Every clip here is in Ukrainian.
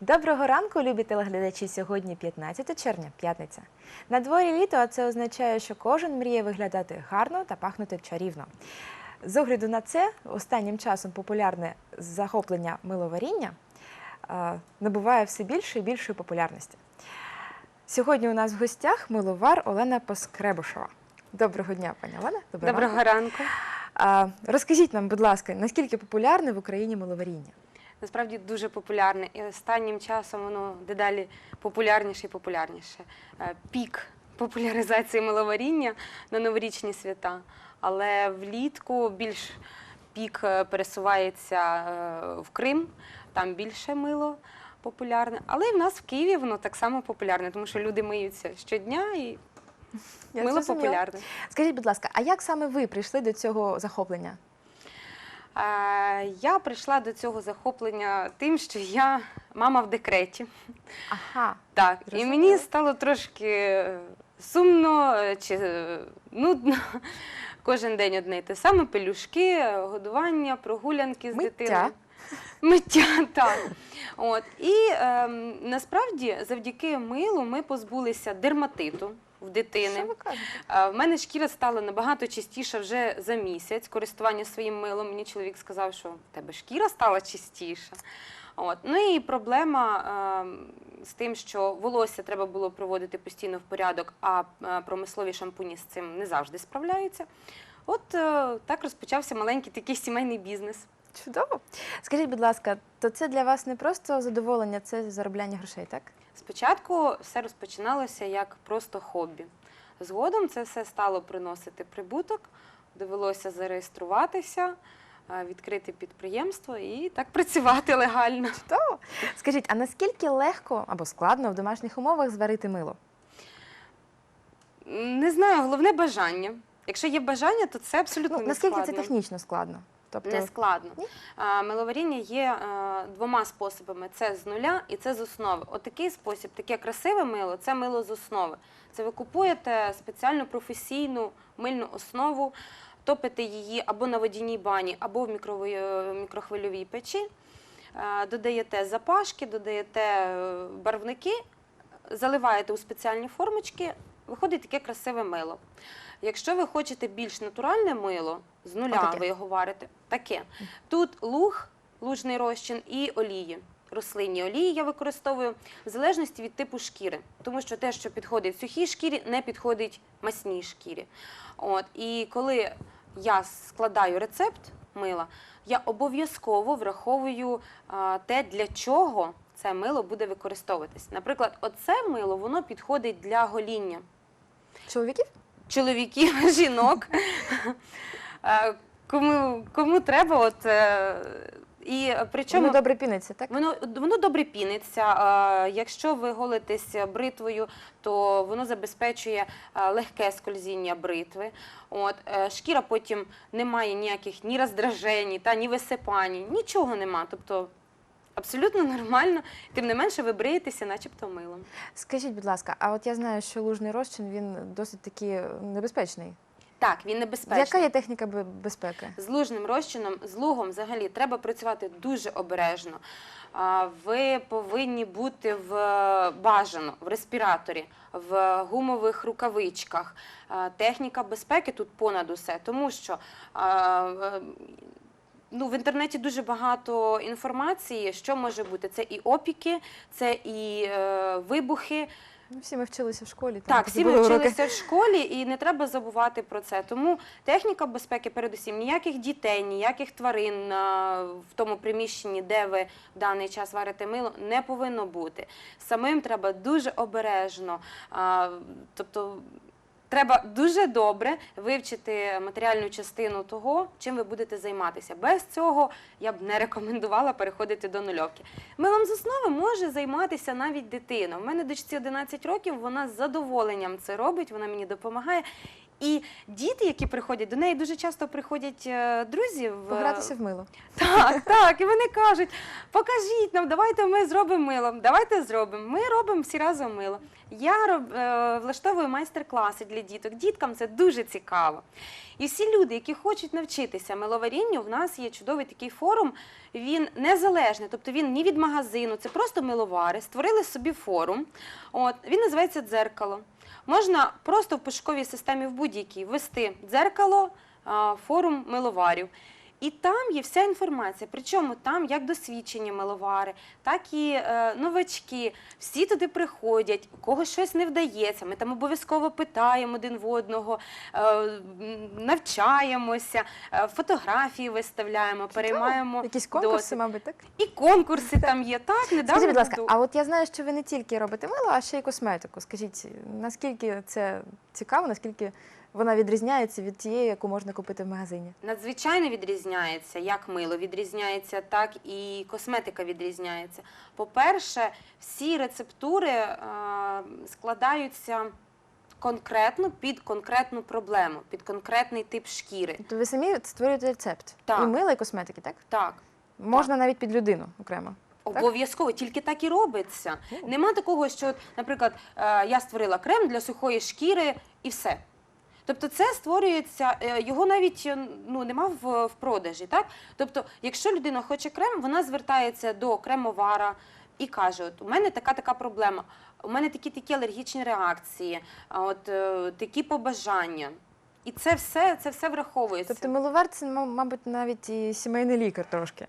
Доброго ранку, любі телеглядачі. Сьогодні 15 червня, п'ятниця. На дворі літо, а це означає, що кожен мріє виглядати гарно та пахнути чарівно. З огляду на це, останнім часом популярне захоплення миловаріння набуває все більше і більшої популярності. Сьогодні у нас в гостях миловар Олена Поскребушова. Доброго дня, пані Олена. Доброго ранку. А, розкажіть нам, будь ласка, наскільки популярне в Україні миловаріння? Насправді дуже популярне, і останнім часом воно дедалі популярніше і популярніше. Е, Пік популяризації миловаріння на новорічні свята. Але влітку більш пік е, пересувається е, в Крим, там більше мило популярне. Але і в нас в Києві воно так само популярне, тому що люди миються щодня і мило популярне. Скажіть, будь ласка, а як саме ви прийшли до цього захоплення? Е, Я прийшла до цього захоплення тим, що я мама в декреті. Ага. Так, і мені стало трошки е, сумно е, чи е, нудно. Кожен день одне й те саме: пелюшки, е, годування, прогулянки з Миття. дитиною. Миття, так. От. І ем, насправді завдяки милу ми позбулися дерматиту в дитини. Що ви кажете? В мене шкіра стала набагато чистіша вже за місяць користування своїм милом. Мені чоловік сказав, що в тебе шкіра стала чистіша. От. Ну і проблема е, з тим, що волосся треба було приводити постійно в порядок, а промислові шампуні з цим не завжди справляються. От е, так розпочався маленький такий сімейний бізнес. Чудово. Скажіть, будь ласка, то це для вас не просто задоволення, це заробляння грошей, так? Спочатку все розпочиналося як просто хобі. Згодом це все стало приносити прибуток, довелося зареєструватися, відкрити підприємство і так працювати легально. Чудово. Скажіть, а наскільки легко або складно в домашніх умовах зварити мило? Не знаю, головне бажання. Якщо є бажання, то це абсолютно Ну, не наскільки складно. це технічно складно? Тобто, Не складно. Миловаріння є е, двома способами: це з нуля і це з основи. Отакий спосіб, таке красиве мило це мило з основи. Це ви купуєте спеціальну професійну мильну основу, топите її або на водяній бані, або в е, мікрохвильовій печі, е, додаєте запашки, додаєте барвники, заливаєте у спеціальні формочки, виходить таке красиве мило. Якщо ви хочете більш натуральне мило, з нуля Отаке. ви його варите, таке. Тут луг, лужний розчин і олії. Рослинні олії я використовую в залежності від типу шкіри, тому що те, що підходить сухій шкірі, не підходить масній шкірі. От і коли я складаю рецепт мила, я обов'язково враховую а, те, для чого це мило буде використовуватись. Наприклад, оце мило воно підходить для гоління чоловіків? Чоловіків, жінок. Кому, кому треба, от е, і причому Воно добре піниться, так? воно, воно добре піниться. Якщо ви голитесь бритвою, то воно забезпечує легке скользіння бритви. От е, шкіра потім не має ніяких ні роздражень, та ні висипань, нічого нема. Тобто абсолютно нормально. Тим не менше, ви бриєтеся, начебто милом. Скажіть, будь ласка, а от я знаю, що лужний розчин він досить таки небезпечний. Так, він небезпечний. Яка є техніка безпеки? З лужним розчином, з лугом взагалі треба працювати дуже обережно. Ви повинні бути в бажано в респіраторі, в гумових рукавичках. Техніка безпеки тут понад усе, тому що ну, в інтернеті дуже багато інформації, що може бути. Це і опіки, це і е, вибухи. Ну, всі ми вчилися в школі. там Так, всі ми вчилися в школі, і не треба забувати про це. Тому техніка безпеки, передусім, ніяких дітей, ніяких тварин а, в тому приміщенні, де ви в даний час варите мило, не повинно бути. Самим треба дуже обережно. а, Тобто треба дуже добре вивчити матеріальну частину того, чим ви будете займатися. Без цього я б не рекомендувала переходити до нульовки. Милом з основи може займатися навіть дитина. У мене дочці 11 років, вона з задоволенням це робить, вона мені допомагає. І діти, які приходять до неї, дуже часто приходять е, друзі в Погратися в мило. так, так. І вони кажуть: покажіть нам, давайте ми зробимо мило. Давайте зробимо. Ми робимо всі разом мило. Я роб, е, влаштовую майстер-класи для діток. Діткам це дуже цікаво. І всі люди, які хочуть навчитися миловарінню, в нас є чудовий такий форум. Він незалежний, тобто він ні від магазину, це просто миловари. Створили собі форум. От він називається дзеркало. Можна просто в пошуковій системі в будь-якій ввести дзеркало, форум миловарів. І там є вся інформація. Причому там як досвідчені миловари, так і е, новачки. Всі туди приходять, у когось щось не вдається. Ми там обов'язково питаємо один в одного, е, навчаємося, е, фотографії виставляємо, переймаємо Якісь конкурси, досвід. мабуть, так? І конкурси там є. Так, недавно Скажіть, будь ласка, а от я знаю, що ви не тільки робите мило, а ще й косметику. Скажіть, наскільки це цікаво, наскільки вона відрізняється від тієї, яку можна купити в магазині? Надзвичайно відрізняється, як мило відрізняється, так і косметика відрізняється. По-перше, всі рецептури е, складаються конкретно під конкретну проблему, під конкретний тип шкіри. Тобто ви самі створюєте рецепт Так. і мила, і косметики, так? Так. Можна навіть під людину окремо. Обов'язково, тільки так і робиться. Нема такого, що, наприклад, е, я створила крем для сухої шкіри і все. Тобто це створюється, е, його навіть е, ну, нема в, в продажі. Так? Тобто, якщо людина хоче крем, вона звертається до кремовара і каже: от у мене така така проблема, у мене такі такі алергічні реакції, от е, такі побажання. І це все, це все враховується. Тобто миловар це, мабуть, навіть і сімейний лікар трошки.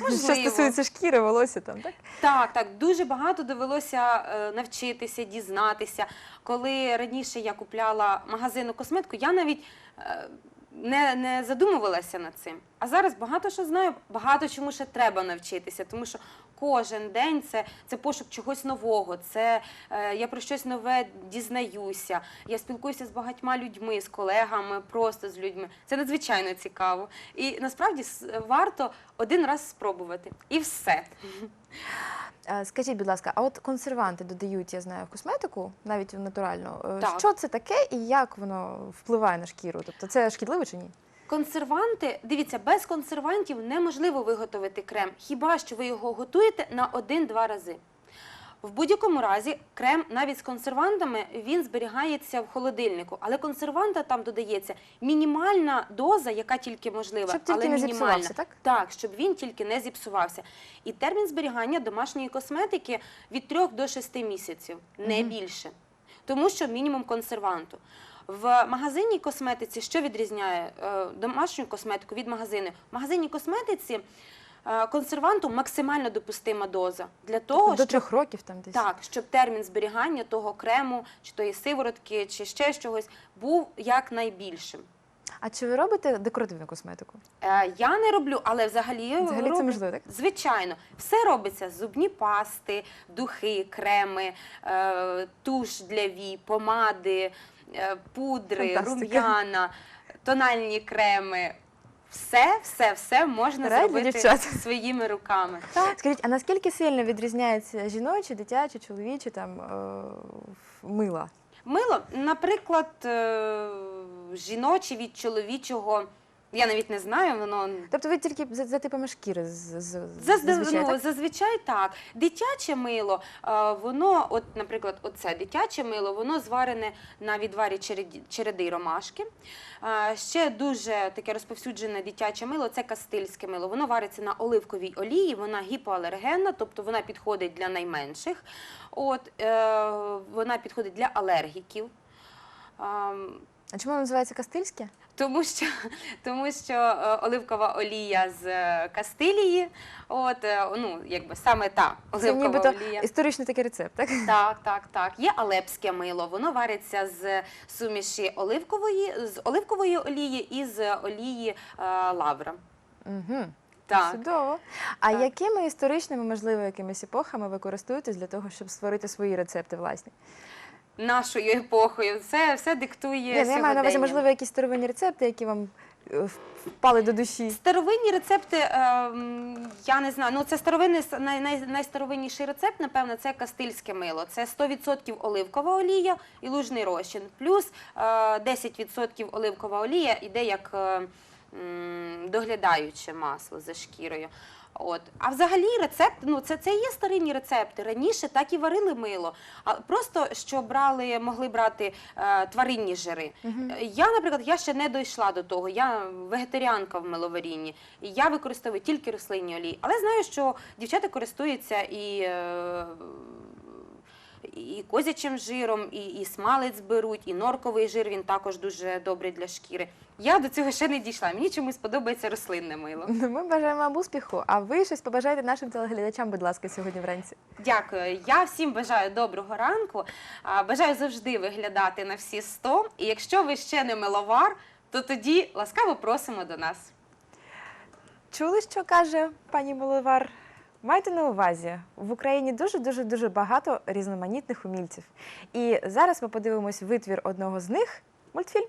Можливо. Що стосується шкіри, волосся там, так? Так, так, дуже багато довелося е, навчитися, дізнатися. Коли раніше я купляла магазинну косметику, я навіть е, не, не задумувалася над цим. А зараз багато що знаю, багато чому ще треба навчитися, тому що кожен день це, це пошук чогось нового, це е, я про щось нове дізнаюся. Я спілкуюся з багатьма людьми, з колегами, просто з людьми. Це надзвичайно цікаво. І насправді варто один раз спробувати. І все. Скажіть, будь ласка, а от консерванти додають, я знаю, в косметику, навіть в натуральну. Е, Так. Що це таке і як воно впливає на шкіру? Тобто це шкідливо чи ні? Консерванти, дивіться, без консервантів неможливо виготовити крем, хіба що ви його готуєте на один-два рази. В будь-якому разі, крем навіть з консервантами він зберігається в холодильнику, але консерванта там додається мінімальна доза, яка тільки можлива, Щоб тільки але не мінімальна. так? Так, щоб він тільки не зіпсувався. І термін зберігання домашньої косметики від 3 до 6 місяців, не Мгм. більше. Тому що мінімум консерванту. В магазинній косметиці що відрізняє е, домашню косметику від магазину? В магазинній косметиці е, консерванту максимально допустима доза для того, До трьох років там десь. так, щоб термін зберігання того крему, чи тої сиворотки, чи ще чогось був якнайбільшим. А чи ви робите декоративну косметику? Е, Я не роблю, але взагалі, Взагалі це можливо, так? Звичайно, все робиться: зубні пасти, духи, креми, туш для вій, помади, пудри, Фантастика. рум'яна, тональні креми. Все, все, все можна зробити своїми руками. Так. Скажіть, а наскільки сильно відрізняється жіночі, дитячі, чоловічі там е, мила? Мило, наприклад, е, жіноче від чоловічого, я навіть не знаю, воно Тобто ви тільки за, за типами шкіри з, з, з- зазвичай, ну, так? зазвичай так. Дитяче мило, е, воно, от, наприклад, оце дитяче мило, воно зварене на відварі череді- череди ромашки. Е, Ще дуже таке розповсюджене дитяче мило це кастильське мило. Воно вариться на оливковій олії, вона гіпоалергенна, тобто вона підходить для найменших. От, е, вона підходить для алергіків. Ем, А чому називається кастильське? тому що, тому що е, оливкова олія з е, Кастилії, от, е, ну, якби саме та Це оливкова нібито олія. історичний такий рецепт, так? Так, так, так. Є алепське мило. Воно вариться з суміші оливкової, з оливкової олії і з олії е, лавра. Угу. Так. Чудово. А Так. якими історичними, можливо, якимись епохами ви користуєтесь для того, щоб створити свої рецепти власні? Нашою епохою. Це все диктує ну, я маю на увазі, можливо, якісь старовинні рецепти, які вам е, впали до душі? Старовинні рецепти, е, я не знаю. Ну це старовинний най, най, найстаровинніший рецепт, напевно, це кастильське мило. Це 100% оливкова олія і лужний розчин. Плюс е, 10% оливкова олія іде як е, доглядаюче масло за шкірою. От. А взагалі рецепт, ну це, це є старинні рецепти. Раніше так і варили мило. А просто що брали, могли брати е, тваринні жири. Е, Я, наприклад, я ще не дійшла до того. Я вегетаріанка в миловарінні, і я використовую тільки рослинні олії. Але знаю, що дівчата користуються і. е, І козячим жиром, і, і смалець беруть, і норковий жир він також дуже добрий для шкіри. Я до цього ще не дійшла. Мені чомусь подобається рослинне мило. Ну, Ми бажаємо вам успіху, а ви щось побажайте нашим телеглядачам, будь ласка, сьогодні вранці. Дякую. Я всім бажаю доброго ранку. Бажаю завжди виглядати на всі 100. І якщо ви ще не миловар, то тоді ласкаво просимо до нас. Чули, що каже пані Миловар? Майте на увазі, в Україні дуже дуже дуже багато різноманітних умільців. І зараз ми подивимось витвір одного з них мультфільм.